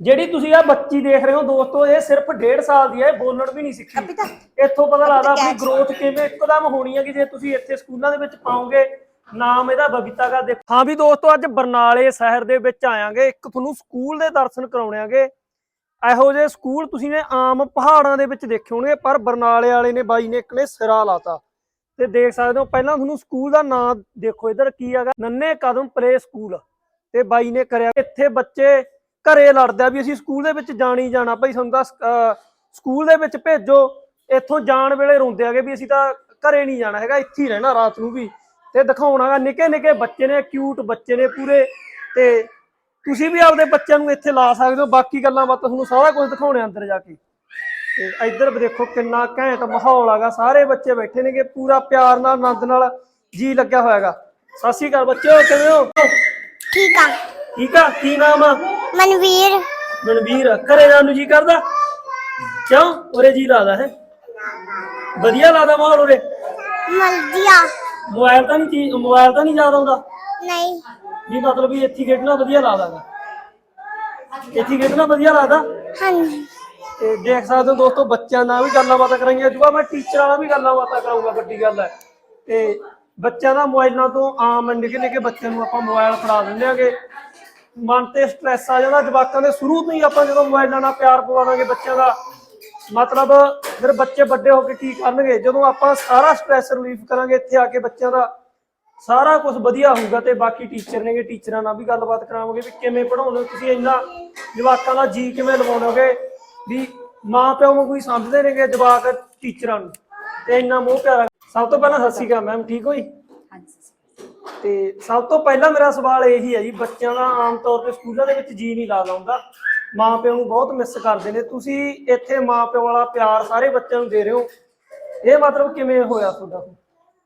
ਜਿਹੜੀ ਤੁਸੀਂ ਆ ਬੱਚੀ ਦੇਖ ਰਹੇ ਹੋ ਦੋਸਤੋ ਇਹ ਸਿਰਫ 1.5 ਸਾਲ ਦੀ ਹੈ ਇਹ ਬੋਲਣ ਵੀ ਨਹੀਂ ਸਿੱਖੀ। ਅਭੀ ਤਾਂ ਇੱਥੋਂ ਪਤਾ ਲੱਗਦਾ ਆਪਣੀ ਗਰੋਥ ਕਿਵੇਂ ਇੱਕਦਮ ਹੋਣੀ ਹੈ ਕਿ ਜੇ ਤੁਸੀਂ ਇੱਥੇ ਸਕੂਲਾਂ ਦੇ ਵਿੱਚ ਪਾਓਗੇ ਨਾਮ ਇਹਦਾ ਬਬੀਤਾ ਦਾ ਦੇਖੋ ਹਾਂ ਵੀ ਦੋਸਤੋ ਅੱਜ ਬਰਨਾਲੇ ਸ਼ਹਿਰ ਦੇ ਵਿੱਚ ਆਵਾਂਗੇ ਇੱਕ ਤੁਹਾਨੂੰ ਸਕੂਲ ਦੇ ਦਰਸ਼ਨ ਕਰਾਉਣੇਗੇ ਇਹੋ ਜਿਹੇ ਸਕੂਲ ਤੁਸੀਂ ਨੇ ਆਮ ਪਹਾੜਾਂ ਦੇ ਵਿੱਚ ਦੇਖੇ ਹੋਣਗੇ ਪਰ ਬਰਨਾਲੇ ਵਾਲੇ ਨੇ ਬਾਈ ਨੇ ਇੱਕ ਨੇ ਸਿਰਾ ਲਾਤਾ। ਤੇ ਦੇਖ ਸਕਦੇ ਹੋ ਪਹਿਲਾਂ ਤੁਹਾਨੂੰ ਸਕੂਲ ਦਾ ਨਾਮ ਦੇਖੋ ਇਧਰ ਕੀ ਹੈਗਾ? ਨੰਨੇ ਕਦਮ ਪਲੇ ਸਕੂਲ ਤੇ ਬਾਈ ਨੇ ਕਰਿਆ ਇੱਥੇ ਬੱਚੇ ਘਰੇ ਲੜਦੇ ਆ ਵੀ ਅਸੀਂ ਸਕੂਲ ਦੇ ਵਿੱਚ ਜਾਣੀ ਜਾਣਾ। ਭਾਈ ਸਾਨੂੰ ਤਾਂ ਸਕੂਲ ਦੇ ਵਿੱਚ ਭੇਜੋ। ਇੱਥੋਂ ਜਾਣ ਵੇਲੇ ਰੋਂਦੇ ਆਗੇ ਵੀ ਅਸੀਂ ਤਾਂ ਘਰੇ ਨਹੀਂ ਜਾਣਾ ਹੈਗਾ ਇੱਥੇ ਹੀ ਰਹਿਣਾ ਰਾਤ ਨੂੰ ਵੀ। ਤੇ ਦਿਖਾਉਣਾਗਾ ਨਿੱਕੇ ਨਿੱਕੇ ਬੱਚੇ ਨੇ ਕਿਊਟ ਬੱਚੇ ਨੇ ਪੂਰੇ। ਤੇ ਤੁਸੀਂ ਵੀ ਆਪਦੇ ਬੱਚਿਆਂ ਨੂੰ ਇੱਥੇ ਲਾ ਸਕਦੇ ਹੋ। ਬਾਕੀ ਗੱਲਾਂ ਬਾਤਾਂ ਤੁਹਾਨੂੰ ਸਾਰਾ ਕੁਝ ਦਿਖਾਉਣੇ ਅੰਦਰ ਜਾ ਕੇ। ਤੇ ਇੱਧਰ ਵੀ ਦੇਖੋ ਕਿੰਨਾ ਘੈਂਟ ਮਾਹੌਲ ਹੈਗਾ ਸਾਰੇ ਬੱਚੇ ਬੈਠੇ ਨੇਗੇ ਪੂਰਾ ਪਿਆਰ ਨਾਲ ਆਨੰਦ ਨਾਲ ਜੀ ਲੱਗਿਆ ਹੋਇਆਗਾ ਸਤਿ ਸ਼੍ਰੀ ਅਕਾਲ ਬੱਚਿਓ ਕਿਵੇਂ ਹੋ? ਠੀਕ ਆ। ਠੀਕ ਆ? ਕੀ ਨਾਮ ਆ? ਮਨਵੀਰ। ਮਨਵੀਰ ਘਰੇ ਜਾਣ ਨੂੰ ਜੀ ਕਰਦਾ? ਕਿਉਂ? ਉਰੇ ਜੀ ਲਾਦਾ ਹੈ। ਵਧੀਆ ਲੱਗਦਾ ਮਾਹੌਲ ਉਰੇ। ਮਲਦੀਆ। ਮੋਬਾਈਲ ਤਾਂ ਨਹੀਂ ਚੀਜ਼ ਮੋਬਾਈਲ ਤਾਂ ਨਹੀਂ ਯਾਦ ਆਉਂਦਾ? ਨਹੀਂ। ਵੀ ਮਤਲਬ ਵੀ ਇੱਥੇ ਖੇਡਣਾ ਵਧੀਆ ਲੱਗਦਾਗਾ ਇੱਥੇ ਖੇਡਣਾ ਵਧੀਆ ਲੱਗਦਾ ਹਾਂਜੀ। ਤੇ ਦੇਖ ਸਕਦੇ ਹੋ ਦੋਸਤੋ ਬੱਚਿਆਂ ਨਾਲ ਵੀ ਗੱਲਾਂ ਬਾਤਾਂ ਕਰਾਂਗੇ ਜੁਆ ਮੈਂ ਟੀਚਰਾਂ ਨਾਲ ਵੀ ਗੱਲਾਂ ਬਾਤਾਂ ਕਰਾਂਗਾ ਵੱਡੀ ਗੱਲ ਹੈ। ਤੇ ਬੱਚਿਆਂ ਦਾ ਮੋਬਾਈਲਾਂ ਤੋਂ ਆਮ ਨਿੱਕੇ ਨਿੱਕੇ ਬੱਚਿਆਂ ਨੂੰ ਆਪਾਂ ਮੋਬਾਈਲ ਫੜਾ ਦਿੰਦੇ ਆਂਗੇ। ਮਨ ਤੇ ਸਟ੍ਰੈਸ ਆ ਜਾਂਦਾ, ਜਵਾਕਾਂ ਦੇ ਸ਼ੁਰੂ ਤੋਂ ਹੀ ਆਪਾਂ ਜਦੋਂ ਮੋਬਾਈਲਾਂ ਨਾਲ ਪਿਆਰ ਪਵਾਵਾਂਗੇ ਬੱਚਿਆਂ ਦਾ। ਮਤਲਬ ਫਿਰ ਬੱਚੇ ਵੱਡੇ ਹੋ ਕੇ ਕੀ ਕਰਨਗੇ? ਜਦੋਂ ਆਪਾਂ ਸਾਰਾ ਸਟ੍ਰੈਸ ਰਿਲੀਫ ਕਰਾਂਗੇ ਇੱਥੇ ਆ ਕੇ ਬੱਚਿਆਂ ਦਾ, ਸਾਰਾ ਕੁਝ ਵਧੀਆ ਹੋਊਗਾ ਤੇ ਬਾਕੀ ਟੀਚਰ ਨੇਗੇ, ਟੀਚਰਾਂ ਨਾਲ ਵੀ ਗੱਲਬਾਤ ਕਰਾਵਾਂਗੇ ਵੀ ਕਿਵੇਂ ਪੜਾਉਂਦੇ ਹੋ ਤੁਸੀਂ ਇੰਨਾ ਜਵਾਕਾਂ ਦਾ ਜੀ ਕਿਵੇਂ ਲਵਾਉਣੋਗੇ ਵੀ ਮਾਂ ਪਿਓ ਨੂੰ ਕੋਈ ਸਮਝਦੇ ਨੇਗੇ ਜਵਾਕ ਟੀਚਰਾਂ ਨੂੰ, ਤੇ ਇੰਨਾ ਮੋਹ ਪਿਆਰਾ। ਸਭ ਤੋਂ ਪਹਿਲਾਂ ਸਤਿ ਸ਼੍ਰੀ ਅਕਾਲ ਮੈਮ, ਠੀਕ ਹੋਈ ਤੇ ਸਭ ਤੋਂ ਪਹਿਲਾਂ ਮੇਰਾ ਸਵਾਲ ਇਹੀ ਹੈ ਜੀ, ਬੱਚਿਆਂ ਦਾ ਆਮ ਤੌਰ ਤੇ ਸਕੂਲਾਂ ਦੇ ਵਿੱਚ ਜੀ ਨਹੀਂ ਲੱਗਦਾ ਹੁੰਦਾ। ਮਾਂ ਪਿਓ ਨੂੰ ਬਹੁਤ ਮਿਸ ਕਰਦੇ ਨੇ। ਤੁਸੀਂ ਇੱਥੇ ਮਾਂ ਪਿਓ ਵਾਲਾ ਪਿਆਰ ਸਾਰੇ ਬੱਚਿਆਂ ਨੂੰ ਦੇ ਰਹੇ ਹੋ। ਇਹ ਮਤਲਬ ਕਿਵੇਂ ਹੋਇਆ ਤੁਹਾਡਾ?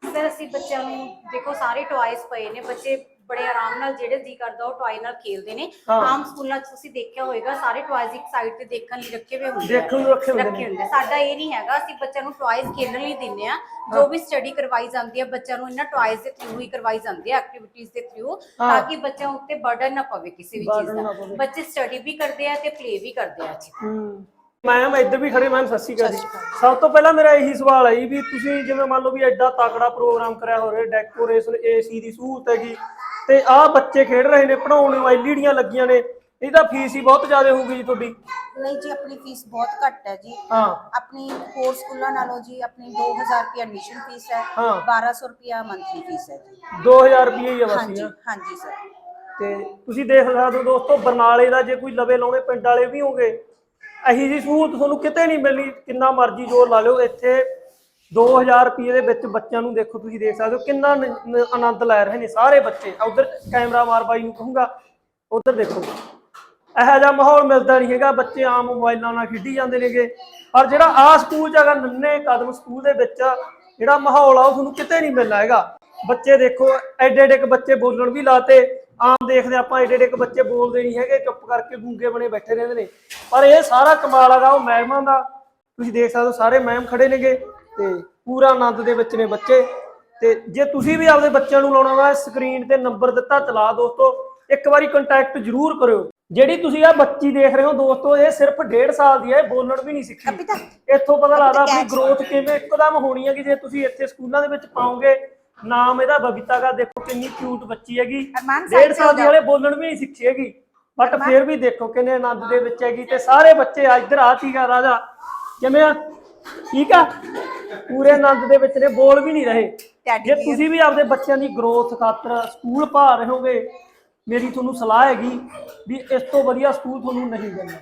ਸਰ ਅਸੀਂ ਬੱਚਿਆਂ ਨੂੰ ਦੇਖੋ, ਸਾਰੇ ਟੌਇਜ਼ ਪਏ ਨੇ। ਬੱਚੇ ਬੜੇ ਆਰਾਮ ਨਾਲ ਜਿਹੜੇ ਜੀ ਕਰਦਾ ਉਹ ਟੌਏ ਨਾਲ ਖੇਲਦੇ ਨੇ। ਹਾਂ। ਆਮ ਸਕੂਲਾਂ 'ਚ ਤੁਸੀਂ ਦੇਖਿਆ ਹੋਵੇਗਾ ਸਾਰੇ ਟੌਇਜ਼ ਇੱਕ ਸਾਈਡ ਤੇ ਦੇਖਣ ਲਈ ਰੱਖੇ ਹੋਏ ਹੁੰਦੇ ਆ। ਦੇਖਣ ਨੂੰ ਰੱਖੇ ਹੁੰਦੇ ਨੇ। ਹੁੰਦੇ ਸਾਡਾ ਇਹ ਨਹੀਂ ਹੈਗਾ ਅਸੀਂ ਬੱਚਿਆਂ ਨੂੰ ਟੌਇਜ਼ ਖੇਲਣ ਲਈ ਦਿੰਨੇ ਆ। ਜੋ ਵੀ ਸਟੱਡੀ ਕਰਵਾਈ ਜਾਂਦੀ ਹੈ ਬੱਚਿਆਂ ਨੂੰ ਇਹਨਾਂ ਟੌਇਜ਼ ਦੇ ਥਰੂ ਹੀ ਕਰਵਾਈ ਜਾਂਦੀ ਹੈ ਐਕਟੀਵਿਟੀਜ਼ ਦੇ ਥਰੂ ਹਾਂ। ਤਾਂ ਕਿ ਬੱਚਿਆਂ ਉੱਤੇ ਬਰਡਨ ਨਾ ਪਵੇ ਕਿਸੇ ਵੀ ਚੀਜ਼ Burden ਨਾ ਪਵੇ। ਦਾ ਬੱਚੇ ਸਟੱਡੀ ਵੀ ਕਰਦੇ ਆ ਤੇ ਪਲੇ ਵੀ ਕਰਦੇ ਆ ਅੱਛੀ ਹੂੰ। ਮੈਮ ਇੱਧਰ ਵੀ ਖੜੇ ਮੈਮ ਸਤਿ ਸ਼੍ਰੀ ਅਕਾਲ ਜੀ। ਸਭ ਤੋਂ ਪਹਿਲਾਂ ਮੇਰਾ ਇਹੀ ਸਵਾਲ ਹੈ ਜੀ ਵੀ ਤੁਸੀਂ ਜਿਵੇਂ ਮੰਨ ਲਓ ਵੀ ਐਡਾ ਤਕੜਾ ਪ੍ਰੋਗਰਾਮ ਕਰਿਆ ਹੋ ਰਿਹਾ ਡੈਕੋਰੇਸ਼ਨ ਏਸੀ ਦੀ ਸਹੂਲਤ ਹੈਗੀ। ਤੇ ਆਹ ਬੱਚੇ ਖੇਡ ਰਹੇ ਨੇ ਪੜਾਉਣ ਨੂੰ ਐਲਈਡੀਆਂ ਲੱਗੀਆਂ ਨੇ ਇਹਦਾ ਫੀਸ ਹੀ ਬਹੁਤ ਜ਼ਿਆਦਾ ਹੋਊਗੀ ਜੀ ਤੁਹਾਡੀ। ਨਹੀਂ ਜੀ ਆਪਣੀ ਫੀਸ ਬਹੁਤ ਘੱਟ ਹੈ ਜੀ। ਹਾਂ। ਆਪਣੀ ਹੋਰ ਸਕੂਲਾਂ ਨਾਲੋਂ ਜੀ ਆਪਣੀ 2000 ਰੁਪਏ ਐਡਮਿਸ਼ਨ ਫੀਸ ਹੈ ਹਾਂ। 1200 ਰੁਪਿਆ ਮੰਥਲੀ ਫੀਸ ਹੈ ਜੀ। 2000 ਰੁਪਏ ਹੀ ਆ ਬਸ ਹਾਂਜੀ ਜੀ ਹਾਂਜੀ ਸਰ। ਤੇ ਤੁਸੀਂ ਦੇਖ ਸਕਦੇ ਹੋ ਦੋਸਤੋ ਬਰਨਾਲੇ ਦਾ ਜੇ ਕੋਈ ਲਵੇ ਲਾਉਣੇ ਪਿੰਡ ਵਾਲੇ ਵੀ ਹੋਗੇ ਅਹੀ ਜੀ ਸਹੂਲਤ ਤੁਹਾਨੂੰ ਕਿਤੇ ਨਹੀਂ ਮਿਲਣੀ ਕਿੰਨਾ ਮਰਜ਼ੀ ਜ਼ੋਰ ਲਾ ਲਿਓ ਇੱਥੇ 2000 ਰੁਪਏ ਦੇ ਵਿੱਚ ਬੱਚਿਆਂ ਨੂੰ ਦੇਖੋ ਤੁਸੀਂ ਦੇਖ ਸਕਦੇ ਹੋ ਕਿੰਨਾ ਨ- ਨ- ਆਨੰਦ ਲੈ ਰਹੇ ਨੇ ਸਾਰੇ ਬੱਚੇ। ਉਧਰ ਕੈਮਰਾ ਮਾਰ ਬਾਈ ਨੂੰ ਕਹੂੰਗਾ, ਉਧਰ ਦੇਖੋ। ਇਹੋ ਜਿਹਾ ਮਾਹੌਲ ਮਿਲਦਾ ਨਹੀਂ ਹੈਗਾ, ਬੱਚੇ ਆਮ ਮੋਬਾਈਲਾਂ ਨਾਲ ਖੇਡੀ ਜਾਂਦੇ ਨੇਗੇ। ਪਰ ਜਿਹੜਾ ਆ ਸਕੂਲ ਚ ਨੰਨੇ ਕਦਮ ਸਕੂਲ ਦੇ ਵਿੱਚ, ਜਿਹੜਾ ਮਾਹੌਲ ਆ, ਉਹ ਤੁਹਾਨੂੰ ਕਿਤੇ ਨਹੀਂ ਮਿਲਣਾ ਹੈਗਾ। ਬੱਚੇ ਦੇਖੋ ਐਡੇ ਐਡੇ ਕੁ ਬੱਚੇ ਬੋਲਣ ਵੀ ਲਾਤੇ। ਆਮ ਦੇਖਦੇ ਆਪਾਂ ਐਡੇ ਐਡੇ ਕੁ ਬੱਚੇ ਬੋਲਦੇ ਨਹੀਂ ਹੈਗੇ, ਚੁੱਪ ਕਰਕੇ ਗੂੰਗੇ ਬਣੇ ਬੈਠੇ ਰਹਿੰਦੇ ਨੇ। ਪਰ ਇਹ ਸਾਰਾ ਕਮਾਲ ਹੈਗਾ, ਉਹ ਮੈਡਮਾਂ ਦਾ। ਤੁਸੀਂ ਦੇਖ ਸਕਦੇ ਹੋ, ਸਾਰੇ ਮੈਮ ਖੜੇ ਨੇਗੇ। ਤੇ ਪੂਰਾ ਆਨੰਦ ਦੇ ਵਿੱਚ ਨੇ ਬੱਚੇ। ਤੇ ਜੇ ਤੁਸੀਂ ਵੀ ਆਪਦੇ ਬੱਚਿਆਂ ਨੂੰ ਲਾਉਣਾ ਵਾ ਸਕਰੀਨ ਤੇ ਨੰਬਰ ਦਿੱਤਾ ਚਲਾ ਦੋਸਤੋ ਇੱਕ ਵਾਰੀ ਕੰਟੈਕਟ ਜ਼ਰੂਰ ਕਰਿਓ। ਜਿਹੜੀ ਤੁਸੀਂ ਆ ਬੱਚੀ ਦੇਖ ਰਹੇ ਹੋ ਦੋਸਤੋ ਇਹ ਸਿਰਫ 1.5 ਸਾਲ ਦੀ ਹੈ ਇਹ ਬੋਲਣ ਵੀ ਨਹੀਂ ਸਿੱਖੀ। ਇੱਥੋਂ ਪਤਾ ਲੱਗਦਾ ਆਪਣੀ ਗਰੋਥ ਕਿਵੇਂ ਇੱਕਦਮ ਹੋਣੀ ਹੈ ਕਿ ਜੇ ਤੁਸੀਂ ਇੱਥੇ ਸਕੂਲਾਂ ਦੇ ਵਿੱਚ ਪਾਓਗੇ ਨਾਮ ਇਹਦਾ ਬਬੀਤਾ ਦਾ ਦੇਖੋ ਕਿੰਨੀ ਕਿਊਟ ਬੱਚੀ ਹੈਗੀ। ਅਰਮਾਨ ਡੇਢ side ਸਾਲ ਦੀ ਹਲੇ ਬੋਲਣ ਵੀ ਨਹੀਂ ਸਿੱਖੀ ਹੈਗੀ। ਬਟ ਫਿਰ ਵੀ ਦੇਖੋ ਕਿੰਨੇ ਆਨੰਦ ਦੇ ਵਿੱਚ ਹੈਗੀ ਤੇ ਸਾਰੇ ਬੱਚੇ ਆ ਇੱਧਰ ਆ ਤੀਗਾ ਰਾਜਾ। ਕਿਵੇਂ ਆ? ਠੀਕ ਆ? ਪੂਰੇ ਆਨੰਦ ਦੇ ਵਿੱਚ ਨੇ ਬੋਲ ਵੀ ਨਹੀਂ ਰਹੇ। ਜੇ। ਤੁਸੀਂ ਵੀ ਆਪਦੇ ਬੱਚਿਆਂ ਦੀ ਗਰੋਥ ਖਾਤਰ ਸਕੂਲ ਪਾ ਰਹੇ ਹੋਗੇ ਮੇਰੀ ਤੁਹਾਨੂੰ ਸਲਾਹ ਹੈਗੀ ਵੀ ਇਸ ਤੋਂ ਵਧੀਆ ਸਕੂਲ ਤੁਹਾਨੂੰ ਨਹੀਂ ਮਿਲਣਾ।